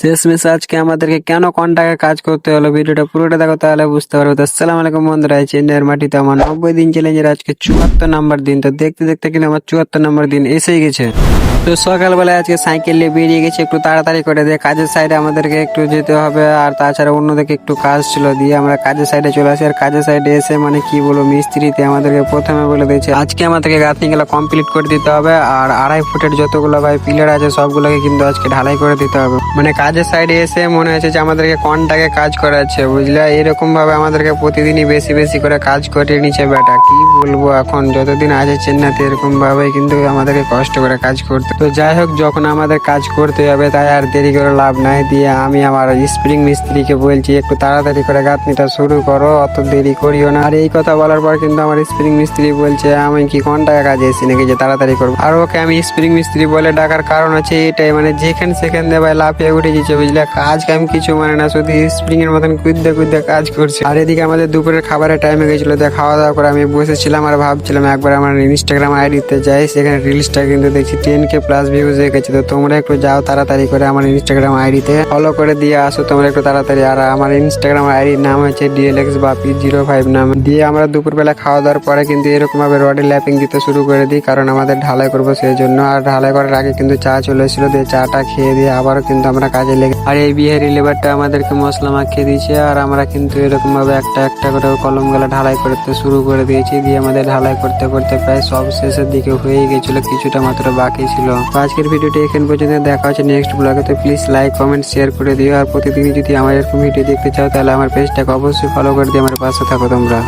শেষমেশ আজকে আমাদেরকে কেন কন্টাকে কাজ করতে হলো? ভিডিওটা পুরোটা দেখো তাহলে বুঝতে পারব। তো আসসালামু আলাইকুম বন্ধুরা, এই চেন্নাইয়ের মাটিতে আমার নব্বই দিন চ্যালেঞ্জের আজকে চুয়াত্তর নাম্বার দিন। তো দেখতে দেখতে কিন্তু আমার চুয়াত্তর নম্বর দিন এসেই গেছে। তো সকালবেলায় আজকে সাইকেল নিয়ে বেরিয়ে গেছি, একটু তাড়াতাড়ি করে দিয়ে কাজের সাইডে আমাদেরকে একটু যেতে হবে। আর তাছাড়া অন্যদিকে একটু কাজ ছিল দিয়ে আমরা কাজের সাইডে চলে আসি। আর কাজের সাইডে এসে মানে কি বলব, মিস্ত্রিতে আমাদেরকে প্রথমে বলে দিয়েছে, আজকে আমাদেরকে গাঁথনিগুলো কমপ্লিট করে দিতে হবে। আর আড়াই ফুটের যতগুলো ভাই পিলার আছে, সবগুলোকে কিন্তু আজকে ঢালাই করে দিতে হবে। মানে কাজের সাইডে এসে মনে হয়েছে যে আমাদেরকে কনটাকে কাজ করাচ্ছে, বুঝলে? এরকম ভাবে আমাদেরকে প্রতিদিনই বেশি বেশি করে কাজ করে নিচ্ছে বেটা। কি বলব এখন? যতদিন আছে চেন্নাইতে এরকম ভাবে কিন্তু আমাদেরকে কষ্ট করে কাজ করতে তো যাই হোক, যখন আমাদের কাজ করতে হবে, তাই আর দেরি করে লাভ নাই। দিয়ে আমি আমার স্প্রিং মিস্ত্রিকে বলছি, একটু তাড়াতাড়ি করে গাঁথনিটা শুরু করো, অত দেরি করিও না। আর এই কথা বলার পর কিন্তু আমার স্প্রিং মিস্ত্রি বলছে, আমি কি কোন টাকা কাজে এসেছি নাকি যে তাড়াতাড়ি করব? আর ওকে আমি স্প্রিং মিস্ত্রি বলে ডাকার কারণ হচ্ছে এটাই মানে যেখানে সেখানে ভাই লাফিয়ে উঠে গেছে বুঝলে কাজ কাম কিছু মানে না, শুধু স্প্রিং এর মতন কুদ্দে কুদ্দে কাজ করছে। আর এদিকে আমাদের দুপুরের খাবারের টাইমে গেছিল দিয়ে খাওয়া দাওয়া করে আমি বসেছিলাম আর ভাবছিলাম একবার আমার ইনস্টাগ্রাম আইডিতে যাই, সেখানে রিলসটা কিন্তু দেখছি। টেন কে প্লাস ভিউজ হয়ে গেছে। তো তোমরা একটু যাও তাড়াতাড়ি করে আমার ইনস্টাগ্রাম আইডিতে ফলো করে দিয়ে আসো তোমরা একটু তাড়াতাড়ি। আর আমার ইনস্টাগ্রাম আইডির নাম হচ্ছে ডিএলএক্স বাপি জিরো ফাইভ নাম। দিয়ে আমরা দুপুরবেলা খাওয়া দাওয়ার পরে কিন্তু এরকম ভাবে রডে ল্যাপিং দিতে শুরু করে দিই, কারণ আমাদের ঢালাই করব সেই জন্য আর ঢালাই করার আগে কিন্তু চা চলে এসেছিল, দিয়ে চাটা খেয়ে দিয়ে আবারও কিন্তু আমরা কাজে লেগে আর এই বিহারি লেবারটা আমাদেরকে মশলা মাখিয়ে দিয়েছে, আর আমরা কিন্তু এরকম ভাবে একটা একটা করে কলমগুলা ঢালাই করতে শুরু করে দিয়েছি। দিয়ে আমাদের ঢালাই করতে করতে প্রায় সব শেষের দিকে হয়ে গেছিল, কিছুটা মাত্র বাকি ছিল। তো আজকের ভিডিওটি এখান পর্যন্ত, দেখা হচ্ছে নেক্সট ব্লগে তো প্লিজ লাইক কমেন্ট শেয়ার করে দিও। আর প্রতিদিনই যদি আমার এরকম ভিডিও দেখতে চাও, তাহলে আমার পেজটাকে অবশ্যই ফলো করে দিয়ে আমার পাশে থাকো তোমরা।